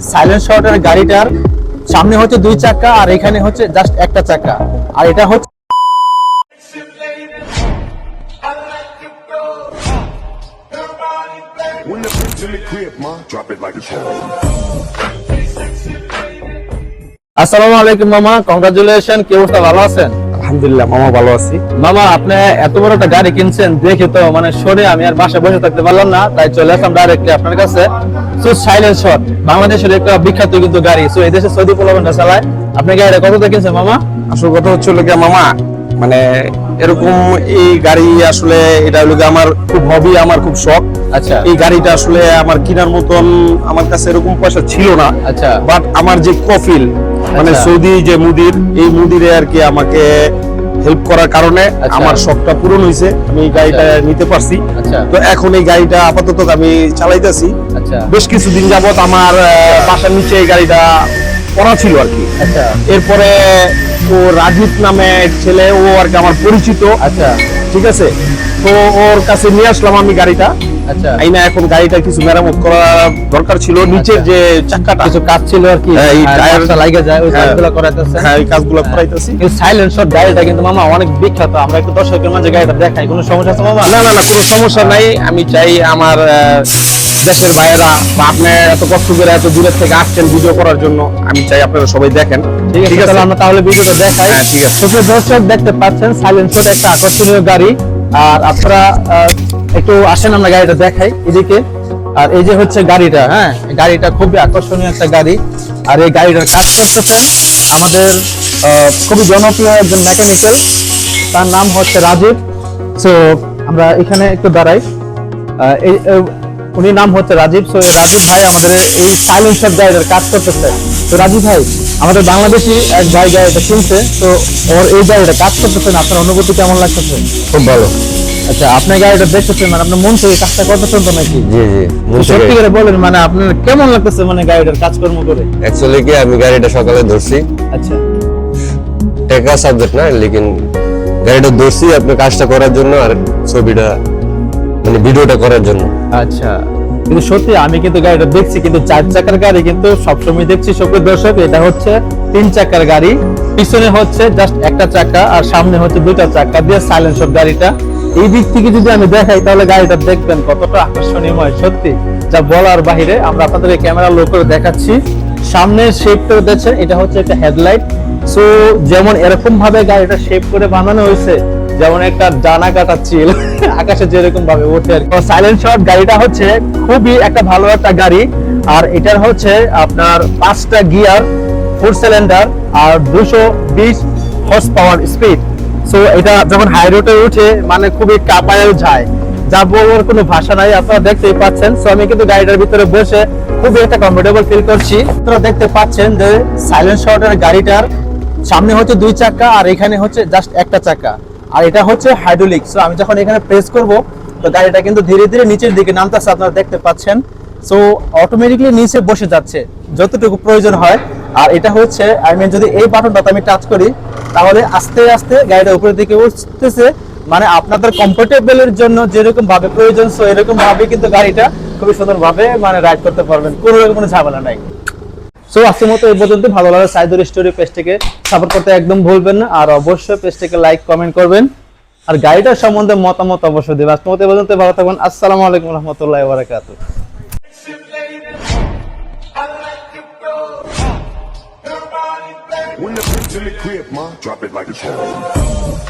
Silence শর্টের গাড়িটার সামনে হচ্ছে দুই চাকা আর এখানে হচ্ছে জাস্ট একটা চাকা। আর এটা হচ্ছে. আসসালামু আলাইকুম মামা। কংগ্রাচুলেশন কি অবস্থা? ভালো আছেন? আলহামদুলিল্লাহ মামা ভালো আছি। মামা আপনি এত বড় একটা গাড়ি কিনছেন দেখে তো মানে সরে আমি আর বাসায় বসে থাকতে পারলাম না তাই চলে আসলাম ডাইরেক্টলি আপনার কাছে। সো সাইলেন্স শট বাংলাদেশের একটা বিখ্যাত কিন্তু গাড়ি। সো এই দেশে সৌদি পোলাবনটা চালায়। আপনি গাড়িটা কত দিয়ে কিনছেন মামা? আসল কথা হচ্ছে গিয়ে মামা মানে এরকম এই গাড়ি আসলে এটা হলো আমার খুব হবি আমার খুব শখ। আচ্ছা। এই গাড়িটা আসলে আমার কেনার মতন আমার কাছে এরকম পয়সা ছিল না। আচ্ছা। বাট আমার যে কফিল মানে আচ্ছা। সৌদি যে মুদির এই মুদিরে আর কি আমাকে হেল্প করার কারণে আচ্ছা। আমার শখটা পূরণ হয়েছে আমি এই গাড়িটা নিতে পারছি। আচ্ছা। তো এখন এই গাড়িটা আপাতত আমি চালাইতেছি। আচ্ছা। বেশ কিছুদিন যাবত আমার বাসার নিচে এই গাড়িটা পড়া ছিল আর কি। আচ্ছা। এরপরে ও রাজীব নামে ছেলে ও আর কি আমার পরিচিত। আচ্ছা। ঠিক আছে? তো ওর কাছে নিয়ে আসলাম আমি গাড়িটা। আচ্ছা। আইনা এখন গাড়িটা কিছু মেরামত করা দরকার ছিল। নিচের আচ্ছা। যে চাকাটা কিছু কাজ ছিল আর কি। হ্যাঁ, এই কাজটা যায় ওই হ্যাঁ। কাজগুলো হ্যাঁ এই কাজগুলো করাইতেছি। কিন্তু সাইলেন্ট শট গাড়িটা কিন্তু মামা অনেক বিখ্যাত। আমরা একটু দর্শকের মাঝে গাড়িটা দেখাই। কোনো সমস্যা আছে মামা? না না না কোনো সমস্যা নাই। আমি চাই আমার দেশের বাইরেরা বা আপনি এত কষ্ট করে এত দূরের থেকে আসছেন ভিডিও করার জন্য আমি চাই আপনারা সবাই দেখেন। ঠিক আছে তাহলে আমরা তাহলে ভিডিওটা দেখাই। হ্যাঁ, ঠিক আছে। দর্শক দেখতে পাচ্ছেন সাইলেন্ট শট একটা আকর্ষণীয় গাড়ি। আর আপনারা একটু আসেন আমরা গাড়িটা দেখাই এদিকে। আর এই যে হচ্ছে গাড়িটা হ্যাঁ গাড়িটা খুবই আকর্ষণীয় একটা গাড়ি। আর এই গাড়িটার কাজ করতেছেন আমাদের খুবই জনপ্রিয় একজন মেকানিক্যাল তার নাম হচ্ছে রাজীব। সো আমরা এখানে একটু দাঁড়াই। উনি নাম হচ্ছে রাজীব। সো রাজীব ভাই আমাদের এই সাইলেন্সার গাড়িটার কাজ করতেছে। তো রাজীব ভাই আমাদের বাংলাদেশি এক ভাই গাড়িটা কিনছে তো ওর এই গাড়িটা কাজ করতেছেন আপনার অনুভূতি কেমন লাগতেছে? খুব ভালো। আচ্ছা আপনি গাড়িটা দেখতেছেন মানে আপনার মন থেকে কাজটা করতেছেন তো নাকি? জি জি সত্যি করে বলেন মানে আপনার কেমন লাগতেছে মানে গাড়িটার কাজকর্ম করে? অ্যাকচুয়ালি কি আমি গাড়িটা সকালে ধরছি। আচ্ছা। টেকা সাবজেক্ট না লেকিন গাড়িটা ধরছি আপনি কাজটা করার জন্য আর ছবিটা মানে ভিডিওটা করার জন্য। আচ্ছা। কিন্তু সত্যি আমি কিন্তু গাড়িটা দেখছি, কিন্তু চার চাকার গাড়ি কিন্তু সবসময় দেখছি সবকে দর্শক, এটা হচ্ছে তিন চাকার গাড়ি। পিছনে হচ্ছে জাস্ট একটা চাকা আর সামনে হচ্ছে দুইটা চাকা দিয়ে সাইলেন্সার গাড়িটা। এই দিক থেকে যদি আমি দেখাই, তাহলে গাড়িটা দেখবেন কতটা আকর্ষণীয়ময়, সত্যি। যা বলার বাহিরে আমরা আপনাদের ক্যামেরা লো করে দেখাচ্ছি। সামনের শেপটা দেখছেন এটা হচ্ছে একটা হেডলাইট সো যেমন এরকম ভাবে গাড়িটা শেপ করে বানানো হয়েছে যেমন একটা ডানা কাটা চিল, আকাশে যেরকম ভাবে ওঠে আর সাইলেন্ট শট গাড়িটা হচ্ছে খুবই একটা ভালো একটা গাড়ি। আর এটার হচ্ছে আপনার পাঁচটা গিয়ার ফোর সিলিন্ডার আর দুশো বিশ হর্স পাওয়ার স্পিড সো এটা যখন হাই রোডে উঠে মানে খুবই কাঁপায়ও যায়। যা বলার কোনো ভাষা নাই, আপনারা দেখতেই পাচ্ছেন। সো আমি কিন্তু গাড়িটার ভিতরে বসে খুবই একটা কমফোর্টেবল ফিল করছি। আপনারা দেখতে পাচ্ছেন যে সাইলেন্ট শটের গাড়িটার সামনে হচ্ছে দুই চাকা, আর এখানে হচ্ছে জাস্ট একটা চাকা। আর এটা হচ্ছে হাইড্রোলিক সো আমি যখন এখানে প্রেস করব, তো গাড়িটা কিন্তু ধীরে ধীরে নিচের দিকে নামতেছে, আপনারা দেখতে পাচ্ছেন। সো অটোমেটিকলি নিচে বসে যাচ্ছে, যতটুকু প্রয়োজন হয়। আর এটা হচ্ছে আই মিন যদি এই বাটনটাতে আমি টাচ করি, তাহলে আস্তে আস্তে গাড়িটা উপরের দিকে উঠতেছে। মানে আপনাদের কমফোর্টেবলের জন্য যেরকম ভাবে প্রয়োজন সো এরকম ভাবে কিন্তু গাড়িটা খুবই সুন্দর ভাবে মানে রাইড করতে পারবেন। কোনো রকম কোনো ঝামেলা নাই। সো আজকের মতো এই পর্যন্ত। ভালো লাগে সাইদুর স্টোরি পেজটিকে সাপোর্ট করতে একদম ভুলবেন না। আর অবশ্যই পেজটিকে লাইক কমেন্ট করবেন। আর গাড়িটার সম্বন্ধে মতামত অবশ্যই দেবেন। আজকের মতো এই পর্যন্ত। ভালো থাকবেন। আসসালামু আলাইকুম রহমতুল্লাহ বারাকাতুহ। When the bitch in the crib, ma, drop it like it's home.